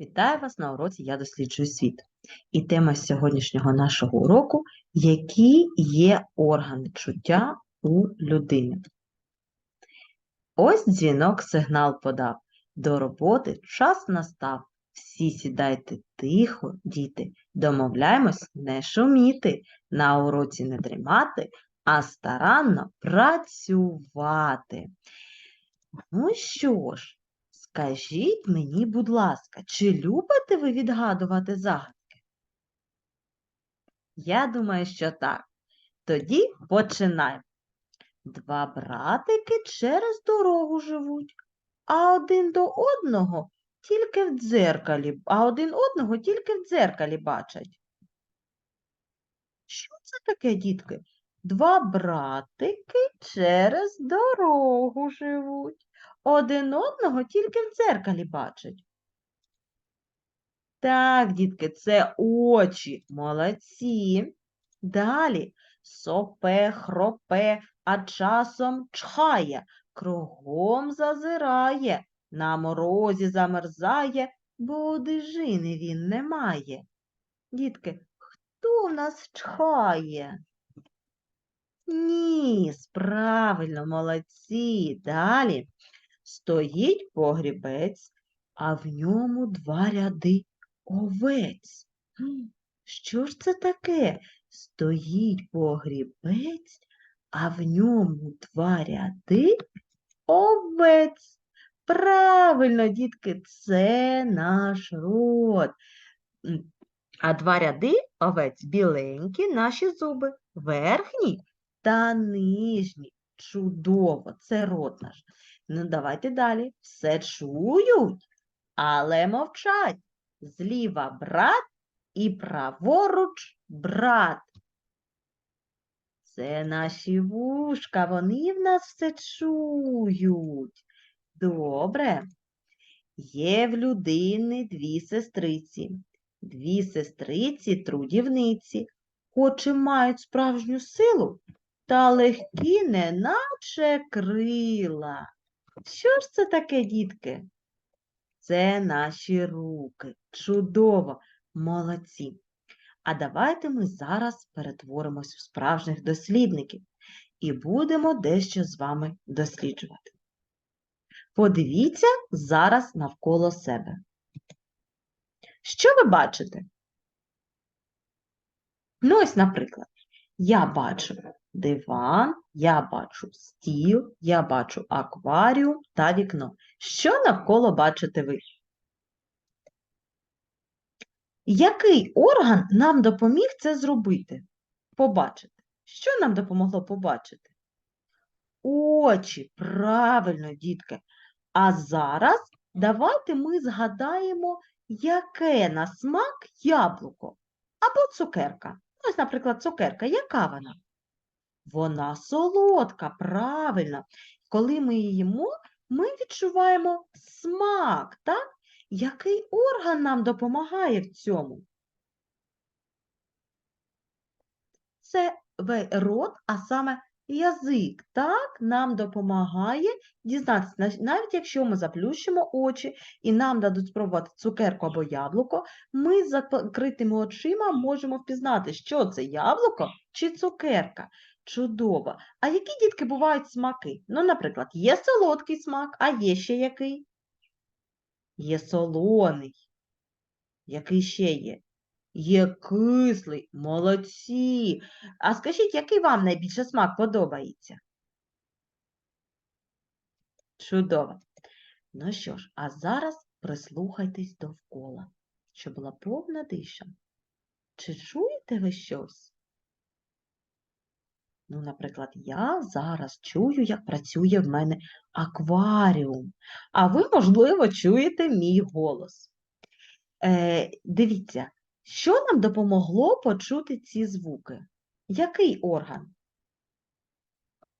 Вітаю вас на уроці Я досліджую світ. І тема сьогоднішнього нашого уроку які є органи чуття у людини. Ось дзвінок сигнал подав. До роботи час настав. Всі сідайте тихо, діти, домовляємось не шуміти, на уроці не дрімати, а старанно працювати. Ну що ж, Скажіть мені, будь ласка, чи любите ви відгадувати загадки? Я думаю, що так. Тоді починаємо. Два братики через дорогу живуть, а один до одного тільки в дзеркалі, а один одного тільки в дзеркалі бачать. Що це таке, дітки? Два братики через дорогу живуть один одного тільки в дзеркалі бачать. Так, дітки, це очі, молодці. Далі сопе, хропе, а часом чхає, кругом зазирає, на морозі замерзає, бо одежини він не має. Дітки, хто в нас чхає? Ніс, правильно, молодці. Далі Стоїть погрібець, а в ньому два ряди овець. Що ж це таке? Стоїть погрібець, а в ньому два ряди овець. Правильно, дітки, це наш рот. А два ряди овець біленькі наші зуби, верхні та нижні. Чудово, це рот наш. Ну, давайте далі. Все чують, але мовчать. Зліва брат і праворуч брат. Це наші вушка, вони в нас все чують. Добре. Є в людини дві сестриці. Дві сестриці трудівниці, хоч і мають справжню силу, та легкі, неначе крила. Що ж це таке, дітки? Це наші руки. Чудово, молодці. А давайте ми зараз перетворимось в справжніх дослідників і будемо дещо з вами досліджувати. Подивіться зараз навколо себе. Що ви бачите? Ну, ось, наприклад, я бачу диван, я бачу стіл, я бачу акваріум та вікно. Що навколо бачите ви? Який орган нам допоміг це зробити? Побачити. Що нам допомогло побачити? Очі, правильно, дітки. А зараз давайте ми згадаємо, яке на смак яблуко або цукерка. Ось, наприклад, цукерка. Яка вона? Вона солодка, правильно. Коли ми її їмо, ми відчуваємо смак, так? Який орган нам допомагає в цьому? Це рот, а саме язик, так, нам допомагає дізнатися, навіть якщо ми заплющимо очі і нам дадуть спробувати цукерку або яблуко, ми з закритими очима можемо впізнати, що це яблуко чи цукерка. Чудово. А які дітки бувають смаки? Ну, наприклад, є солодкий смак, а є ще який? Є солоний. Який ще є? Є кислий, молодці. А скажіть, який вам найбільше смак подобається? Чудово. Ну що ж, а зараз прислухайтесь довкола, щоб була повна тиша. Чи чуєте ви щось? Ну, наприклад, я зараз чую, як працює в мене акваріум, а ви, можливо, чуєте мій голос. Е, дивіться, що нам допомогло почути ці звуки? Який орган?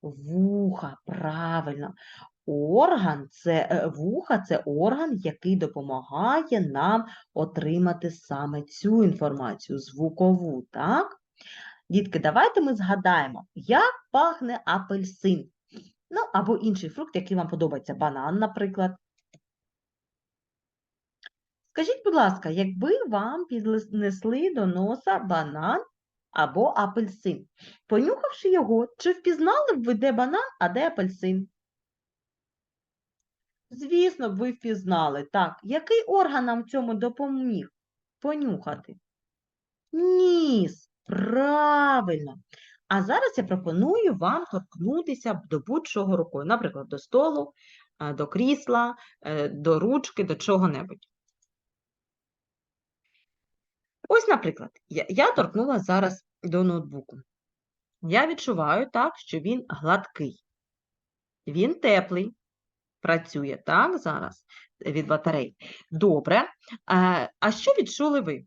Вуха, правильно. Орган це е, вуха це орган, який допомагає нам отримати саме цю інформацію, звукову, так? Дітки, давайте ми згадаємо, як пахне апельсин. Ну, або інший фрукт, який вам подобається, банан, наприклад. Скажіть, будь ласка, якби вам піднесли до носа банан або апельсин, понюхавши його, чи впізнали б ви, де банан, а де апельсин? Звісно ви впізнали. Так, який орган нам в цьому допоміг понюхати? Ніс. Правильно. А зараз я пропоную вам торкнутися до будь-чого рукою, наприклад, до столу, е, до крісла, е, до ручки, до чого-небудь. Ось, наприклад, я, я торкнула зараз до ноутбуку. Я відчуваю так, що він гладкий. Він теплий, працює так зараз від батарей. Добре. Е, А що відчули ви?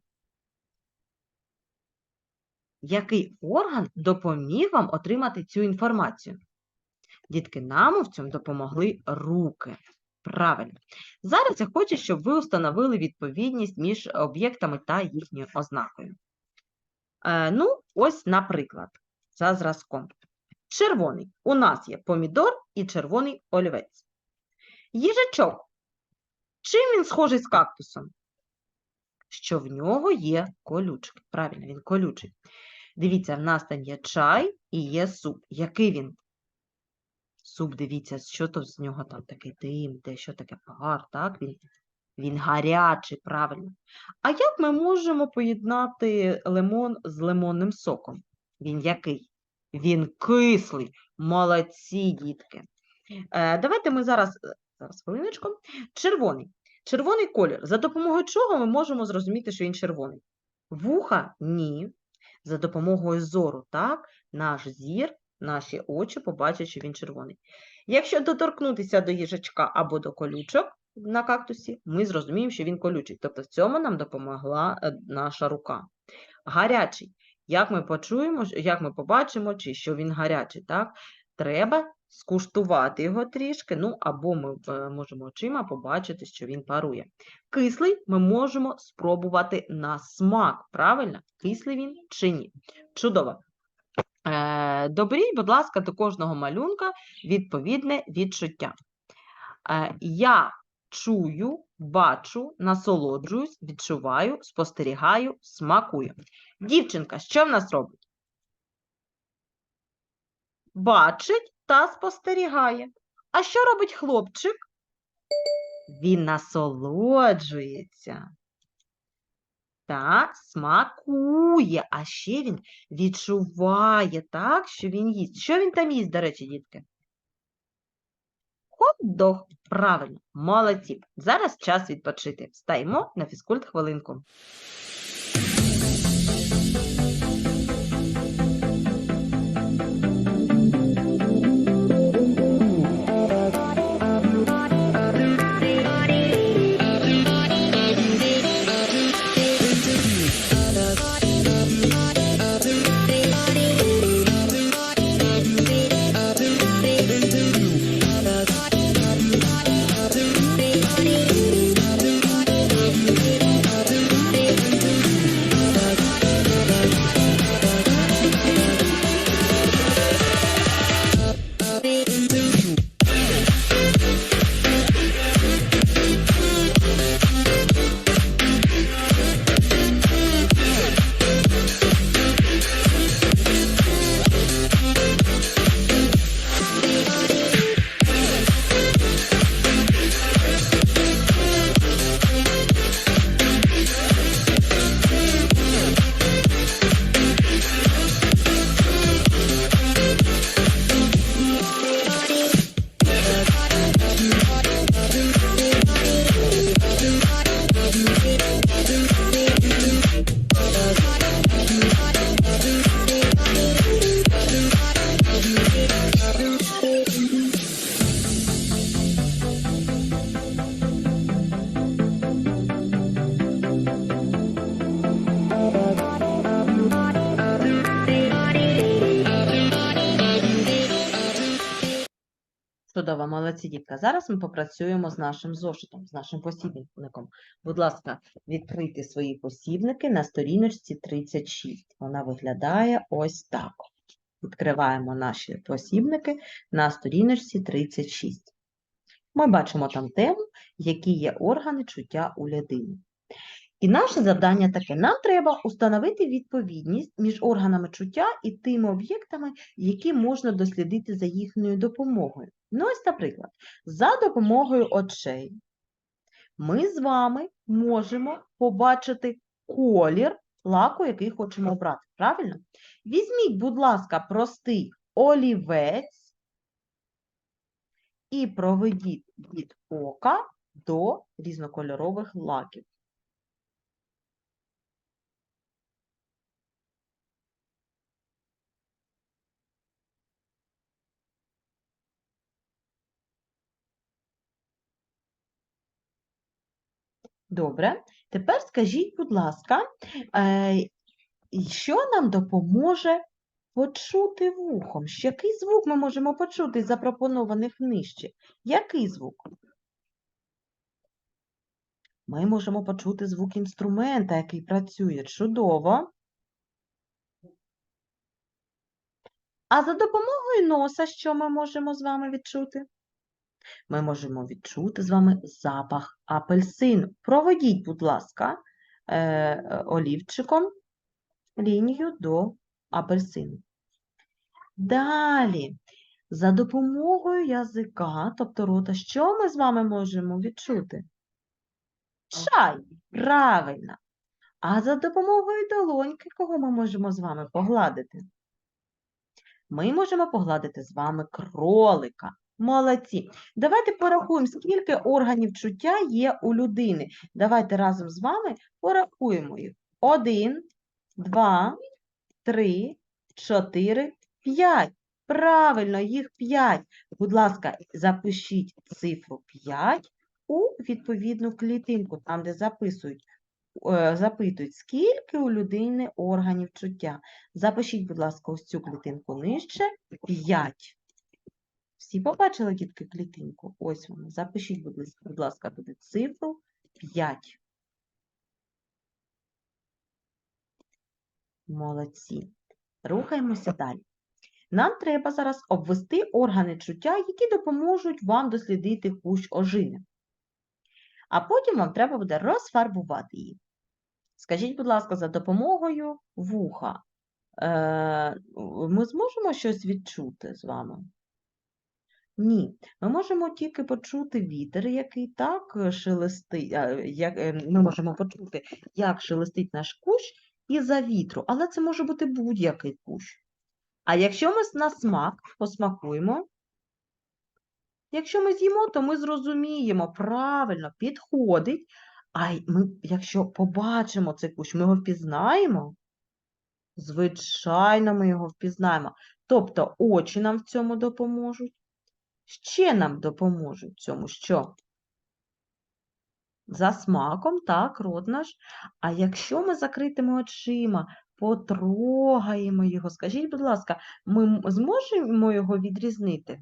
Який орган допоміг вам отримати цю інформацію? Дітки, нам в цьому допомогли руки. Правильно. Зараз я хочу, щоб ви установили відповідність між об'єктами та їхньою ознакою. Е, ну, ось, наприклад, за зразком. Червоний. У нас є помідор і червоний олівець. Їжачок. Чим він схожий з кактусом? Що в нього є колючки. Правильно, він колючий. Дивіться, в нас там є чай і є суп. Який він? Суп, дивіться, що то з нього там такий дим, де що таке пар, так? Він, він гарячий, правильно. А як ми можемо поєднати лимон з лимонним соком? Він який? Він кислий. Молодці, дітки. Е, давайте ми зараз, е, зараз хвилиночку. Червоний. Червоний колір. За допомогою чого ми можемо зрозуміти, що він червоний? Вуха ні. За допомогою зору, так? Наш зір, наші очі побачать, що він червоний. Якщо доторкнутися до їжачка або до колючок на кактусі, ми зрозуміємо, що він колючий. Тобто в цьому нам допомогла е, наша рука. Гарячий. Як ми почуємо, як ми побачимо, чи що він гарячий, так? Треба скуштувати його трішки, ну або ми е, можемо очима побачити, що він парує. Кислий ми можемо спробувати на смак, правильно? Кислий він чи ні? Чудово. Е, Добріть, будь ласка, до кожного малюнка відповідне відчуття. Е, Я чую, бачу, насолоджуюсь, відчуваю, спостерігаю, смакую. Дівчинка, що в нас робить? Бачить та спостерігає. А що робить хлопчик? Він насолоджується. Так, смакує, а ще він відчуває, так, що він їсть. Що він там їсть, до речі, дітки? Хот-дог. Правильно, молодці. Зараз час відпочити. Встаємо на фізкульт хвилинку. Чудово, молодці, дітка. Зараз ми попрацюємо з нашим зошитом, з нашим посібником. Будь ласка, відкрийте свої посібники на сторіночці 36. Вона виглядає ось так. Відкриваємо наші посібники на сторіночці 36. Ми бачимо там тему, які є органи чуття у людини. І наше завдання таке: нам треба установити відповідність між органами чуття і тими об'єктами, які можна дослідити за їхньою допомогою. Ну, ось, наприклад, за допомогою очей ми з вами можемо побачити колір лаку, який хочемо обрати. Правильно? Візьміть, будь ласка, простий олівець і проведіть від ока до різнокольорових лаків. Добре. Тепер скажіть, будь ласка, е, що нам допоможе почути вухом? Який звук ми можемо почути з запропонованих нижче? Який звук? Ми можемо почути звук інструмента, який працює. Чудово. А за допомогою носа що ми можемо з вами відчути? Ми можемо відчути з вами запах апельсину. Проведіть, будь ласка, е, олівчиком лінію до апельсину. Далі, за допомогою язика, тобто рота, що ми з вами можемо відчути? Чай, правильно. А за допомогою долоньки, кого ми можемо з вами погладити? Ми можемо погладити з вами кролика. Молодці. Давайте порахуємо, скільки органів чуття є у людини. Давайте разом з вами порахуємо їх. Один, два, три, чотири, п'ять. Правильно, їх п'ять. Будь ласка, запишіть цифру 5 у відповідну клітинку, там, де записують, е, запитують, скільки у людини органів чуття. Запишіть, будь ласка, ось цю клітинку нижче 5. Всі побачили, дітки, клітинку? Ось вона. Запишіть, будь ласка, туди цифру 5. Молодці. Рухаємося далі. Нам треба зараз обвести органи чуття, які допоможуть вам дослідити кущ ожини. А потім вам треба буде розфарбувати їх. Скажіть, будь ласка, за допомогою вуха е, ми зможемо щось відчути з вами? Ні, ми можемо тільки почути вітер, який так е, шелестить, як, е, ми можемо почути, як шелестить наш кущ із-за вітру, але це може бути будь-який кущ. А якщо ми на смак посмакуємо, якщо ми з'їмо, то ми зрозуміємо, правильно, підходить. А ми, якщо побачимо цей кущ, ми його впізнаємо? Звичайно, ми його впізнаємо. Тобто очі нам в цьому допоможуть. Ще нам допоможуть цьому що? За смаком, так, рот наш. А якщо ми закритими очима потрогаємо його, скажіть, будь ласка, ми зможемо його відрізнити?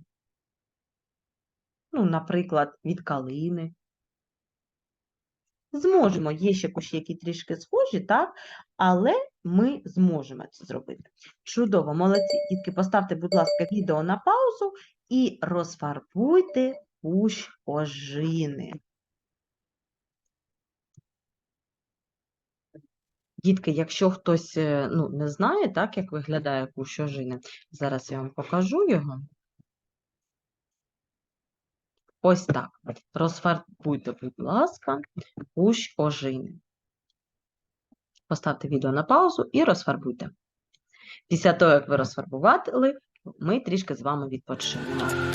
Ну, наприклад, від калини. Зможемо. Є ще кущі, які трішки схожі, так? Але ми зможемо це зробити. Чудово, молодці. Дітки, поставте, будь ласка, відео на паузу і розфарбуйте кущ ожини. Дітки, якщо хтось е, ну, не знає, так, як виглядає кущ ожини, зараз я вам покажу його. Ось так. Розфарбуйте, будь ласка, кущ ожини. Поставте відео на паузу і розфарбуйте. Після того, як ви розфарбували, ми трішки з вами відпочинемо.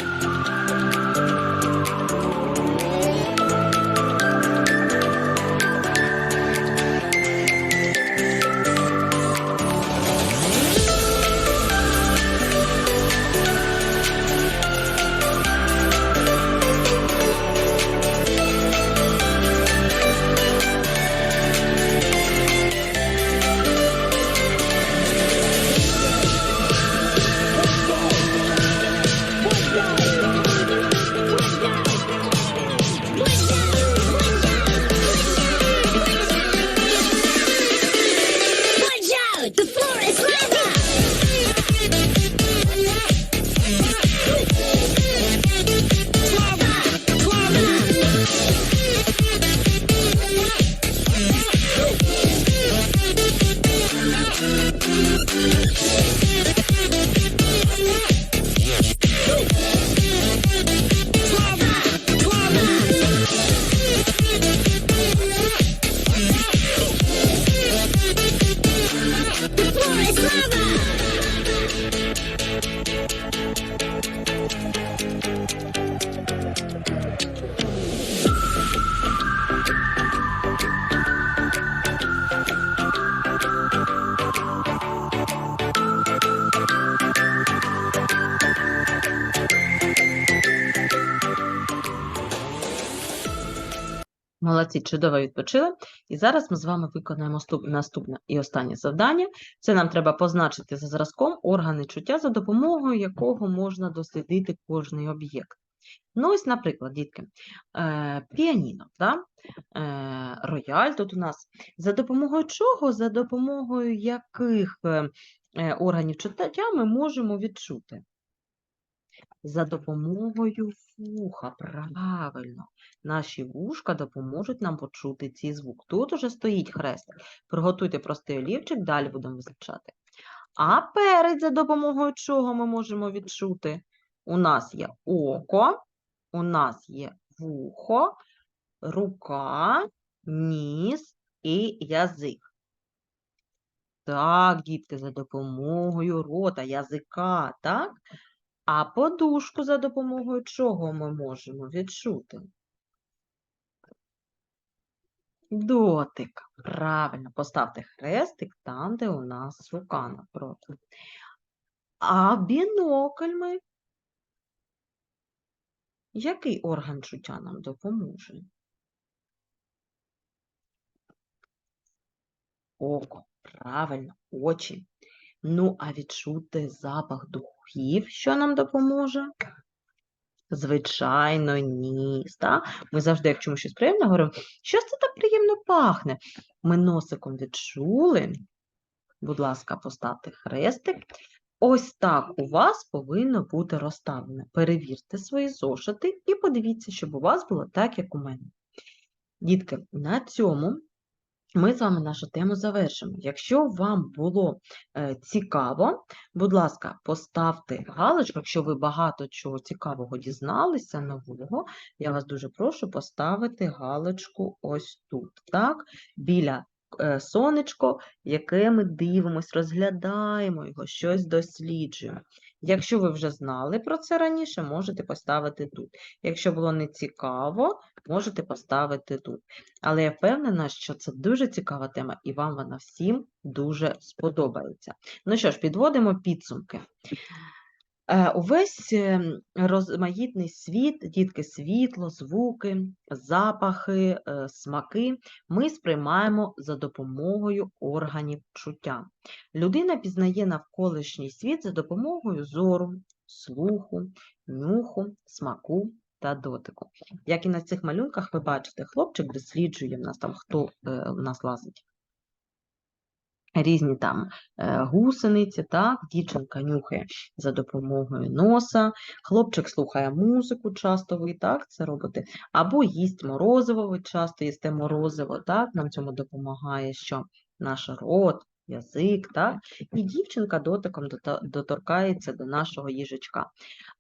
Молодці, чудово відпочили. І зараз ми з вами виконаємо наступне і останнє завдання. Це нам треба позначити за зразком органи чуття, за допомогою якого можна дослідити кожний об'єкт. Ну, ось, наприклад, дітки, е, піаніно, да? е, рояль тут у нас. За допомогою чого, за допомогою яких е, е, органів чуття ми можемо відчути? За допомогою вуха, правильно. Наші вушка допоможуть нам почути цей звук. Тут уже стоїть хрестик. Приготуйте простий олівчик, далі будемо визначати. А перед за допомогою чого ми можемо відчути? У нас є око, у нас є вухо, рука, ніс і язик. Так, дітки, за допомогою рота, язика, так? А подушку за допомогою чого ми можемо відчути? Дотик. Правильно, поставте хрестик там, де у нас рука напроти. А бінокль ми? Який орган чуття нам допоможе? Око. Правильно, очі. Ну, а відчути запах духів, що нам допоможе? Звичайно, ніс. Так? Ми завжди, як чому щось приємне, говоримо, що це так приємно пахне. Ми носиком відчули. Будь ласка, поставте хрестик. Ось так у вас повинно бути розставлено. Перевірте свої зошити і подивіться, щоб у вас було так, як у мене. Дітки, на цьому ми з вами нашу тему завершимо. Якщо вам було е, цікаво, будь ласка, поставте галочку, якщо ви багато чого цікавого дізналися нового, я вас дуже прошу поставити галочку ось тут, так, біля е, сонечко, яке ми дивимось, розглядаємо його, щось досліджуємо. Якщо ви вже знали про це раніше, можете поставити тут. Якщо було не цікаво, можете поставити тут. Але я впевнена, що це дуже цікава тема, і вам вона всім дуже сподобається. Ну що ж, підводимо підсумки. Е, Увесь е, розмаїтний світ, дітки, світло, звуки, запахи, е, смаки ми сприймаємо за допомогою органів чуття. Людина пізнає навколишній світ за допомогою зору, слуху, нюху, смаку та дотику. Як і на цих малюнках ви бачите, хлопчик досліджує в нас там, хто е, в нас лазить. Різні там е, гусениці, так, дівчинка нюхає за допомогою носа, хлопчик слухає музику, часто ви так це робите, або їсть морозиво, ви часто їсте морозиво, так, нам цьому допомагає, що наш рот, язик, так, і дівчинка дотиком доторкається до нашого їжачка.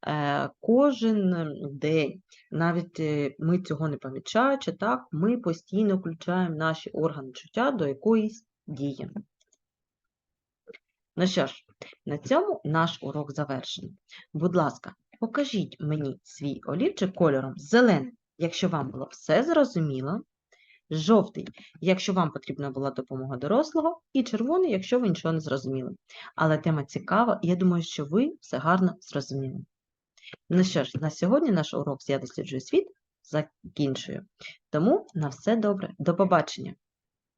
Е, Кожен день, навіть е, ми цього не помічаючи, так, ми постійно включаємо наші органи чуття до якоїсь дії. Ну що ж, на цьому наш урок завершений. Будь ласка, покажіть мені свій олівчик кольором зелений, якщо вам було все зрозуміло, жовтий, якщо вам потрібна була допомога дорослого, і червоний, якщо ви нічого не зрозуміли. Але тема цікава, і я думаю, що ви все гарно зрозуміли. Ну що ж, на сьогодні наш урок «Я досліджую світ закінчую. Тому на все добре. До побачення!